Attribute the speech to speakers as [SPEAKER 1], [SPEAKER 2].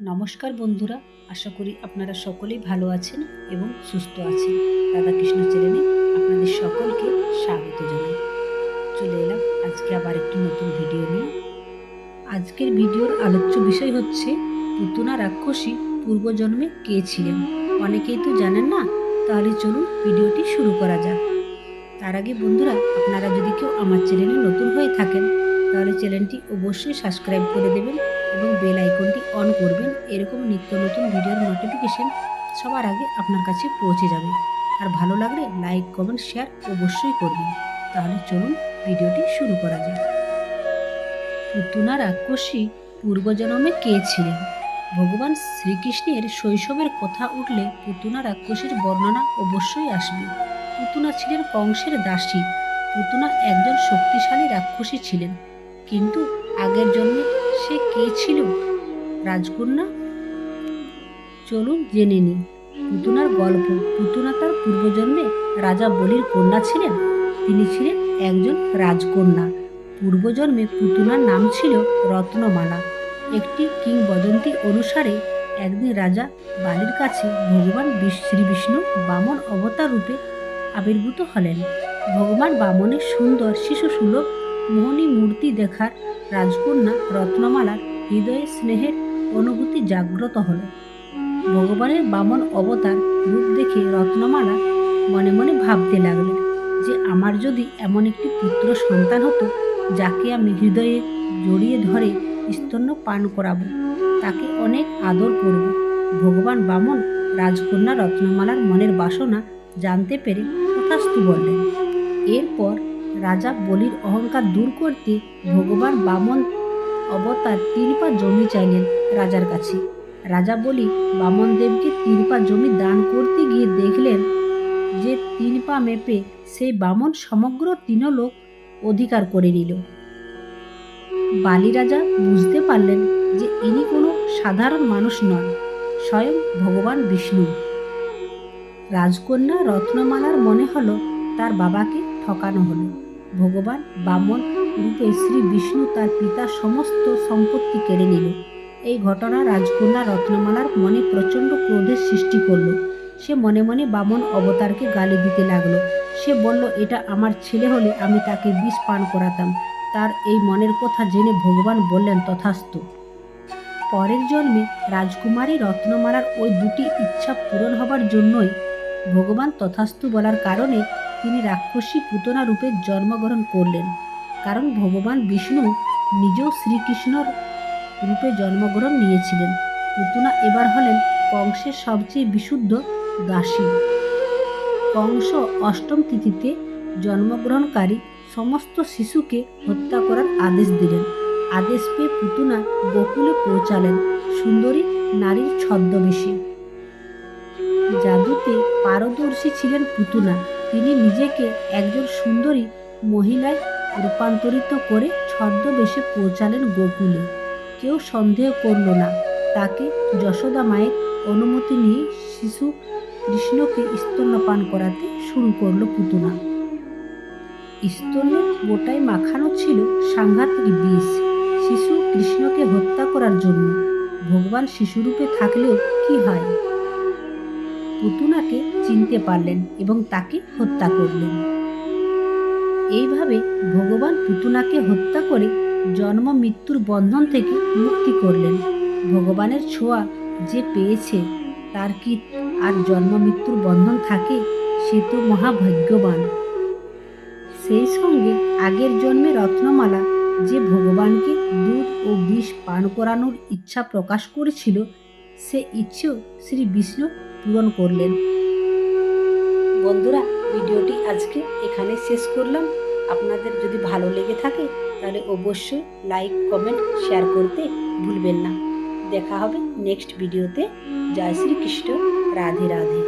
[SPEAKER 1] নমস্কার বন্ধুরা, আশা করি আপনারা সকলেই ভালো আছেন এবং সুস্থ আছেন। রাধাকৃষ্ণ চ্যানেলে আপনাদের সকলকে স্বাগত জানাই। চলে এলাম আজকে আবার একটি নতুন ভিডিও নিয়ে। আজকের ভিডিওর আলোচ্য বিষয় হচ্ছে, পুতুনা রাক্ষসী পূর্বজন্মে কে ছিলেন? অনেকেই তো জানেন না, তাহলে চলুন ভিডিওটি শুরু করা যাক। তার আগে বন্ধুরা, আপনারা যদি কেউ আমার চ্যানেলে নতুন হয়ে থাকেন, তাহলে চ্যানেলটি অবশ্যই সাবস্ক্রাইব করে দেবেন এবং বেল আইকনটি অন করবেন। এরকম নিত্য নতুন ভিডিওর নোটিফিকেশন সবার আগে আপনার কাছে পৌঁছে যাবে। আর ভালো লাগলে লাইক কমেন্ট শেয়ার অবশ্যই করবেন। তাহলে চলুন ভিডিওটি শুরু করা যাক। পুতুনা রাক্ষসী পূর্বজন্মে কে ছিলেন? ভগবান শ্রীকৃষ্ণের শৈশবের কথা উঠলে পুতুনা রাক্ষসীর বর্ণনা অবশ্যই আসবে। পুতুনা ছিলেন কংসের দাসী। পুতুনা একজন শক্তিশালী রাক্ষসী ছিলেন। কিন্তু আগের জন্মে সে কে ছিল? রাজকন্যা? চলুন জেনে নিই। পুতুনার গল্প। পুতুনা তার পূর্বজন্মে রাজা বলির কন্যা ছিলেন। তিনি ছিলেন একজন রাজকন্যা। পূর্বজন্মে পুতুনার নাম ছিল রত্নমালা। একটি কিংবদন্তি অনুসারে একদিন রাজা বালির কাছে ভগবান বিশ- শ্রী বিষ্ণু বামন অবতার রূপে আবির্ভূত হলেন। ভগবান বামনের সুন্দর শিশু সুলভ মোহনী মূর্তি দেখার রাজকন্যা রত্নমালার হৃদয়ে স্নেহের অনুভূতি জাগ্রত হল। ভগবানের বামন অবতার রূপ দেখে রত্নমালা মনে মনে ভাবতে লাগলেন যে আমার যদি এমন একটি পুত্র সন্তান হতো যাকে আমি হৃদয়ে জড়িয়ে ধরে স্তন্য পান করাবো, তাকে অনেক আদর করব। ভগবান বামন রাজকন্যা রত্নমালার মনের বাসনা জানতে পেরে তথাস্তু বললেন, এরপর রাজা বলির অহংকার দূর করতে ভগবান বামন অবতার তিন পা জমি চাইলেন রাজার কাছে। রাজা বলি, বামন দেবকে তিন পা জমি দান করতে গিয়ে দেখলেন যে তিন পা মেপে সেই বামন সমগ্র তিনলোক অধিকার করে নিল। বালি রাজা বুঝতে পারলেন যে ইনি কোনো সাধারণ মানুষ নন, স্বয়ং ভগবান বিষ্ণু। রাজকন্যা রত্নমালার মনে হলো তার বাবাকে ঠকানো হলো। ভগবান বামন রূপে শ্রী বিষ্ণু তার পিতার সমস্ত সম্পত্তি কেড়ে নিল। এই ঘটনা রাজকন্যা রত্নমালার মনে প্রচণ্ড ক্রোধের সৃষ্টি করল। সে মনে মনে বামন অবতারকে গালি দিতে লাগল। সে বলল, এটা আমার ছেলে হলে আমি তাকে বিষ পান করাতাম। তার এই মনের কথা জেনে ভগবান বললেন, তথাস্তু। পরের জন্মে রাজকুমারী রত্নমালার ওই দুটি ইচ্ছা পূরণ হবার জন্যই ভগবান তথাস্তু বলার কারণে তিনি রাক্ষসী পুতনা রূপে জন্মগ্রহণ করলেন। কারণ ভগবান বিষ্ণু নিজেও শ্রীকৃষ্ণর রূপে জন্মগ্রহণ নিয়েছিলেন। পুতনা এবার হলেন কংসের সবচেয়ে বিশুদ্ধ দাসী। কংস অষ্টম তিথিতে জন্মগ্রহণকারী সমস্ত শিশুকে হত্যা করার আদেশ দিলেন। আদেশ পেয়ে পুতুনা গোকুলে পৌঁছালেন সুন্দরী নারীর ছদ্মবেশে। জাদুতে পারদর্শী ছিলেন পুতুনা। তিনি নিজেকে একজন সুন্দরী মহিলায় রূপান্তরিত করে ছদ্মবেশে পৌঁছালেন গোকুলে। কেউ সন্দেহ করল না। তাকে যশোদা মায়ের অনুমতি নিয়ে শিশু কৃষ্ণকে স্তন্যপান করাতে শুরু করল পুতুনা। স্তন্যের গোটায় মাখানো ছিল সাংঘাতিক বিষ। শিশু কৃষ্ণকে হত্যা করার জন্য ভগবান শিশুরূপে থাকলেও কি হয়? পুতুনাকে চিনতে পারলেন এবং তাকে হত্যা করলেন। এইভাবে ভগবান পুতুনাকে হত্যা করে জন্ম মৃত্যুর বন্ধন থেকে মুক্তি করলেন। ভগবানের ছোঁয়া যে পেয়েছে, তার কি আর জন্ম মৃত্যুর বন্ধন থাকে, সে তো মহাভাগ্যবান। সেই সঙ্গে আগের জন্মে রত্নমালা, যে ভগবানকে দুধ ও বিষ পান করানোর ইচ্ছা প্রকাশ করেছিল, সে ইচ্ছেও শ্রী বিষ্ণু পূরণ করলেন। বন্ধুরা, ভিডিওটি আজকে এখানে শেষ করলাম। আপনাদের যদি ভালো লেগে থাকে, তাহলে অবশ্যই লাইক কমেন্ট শেয়ার করতে ভুলবেন না। দেখা হবে নেক্সট ভিডিওতে জয় শ্রীকৃষ্ণ। রাধে রাধে।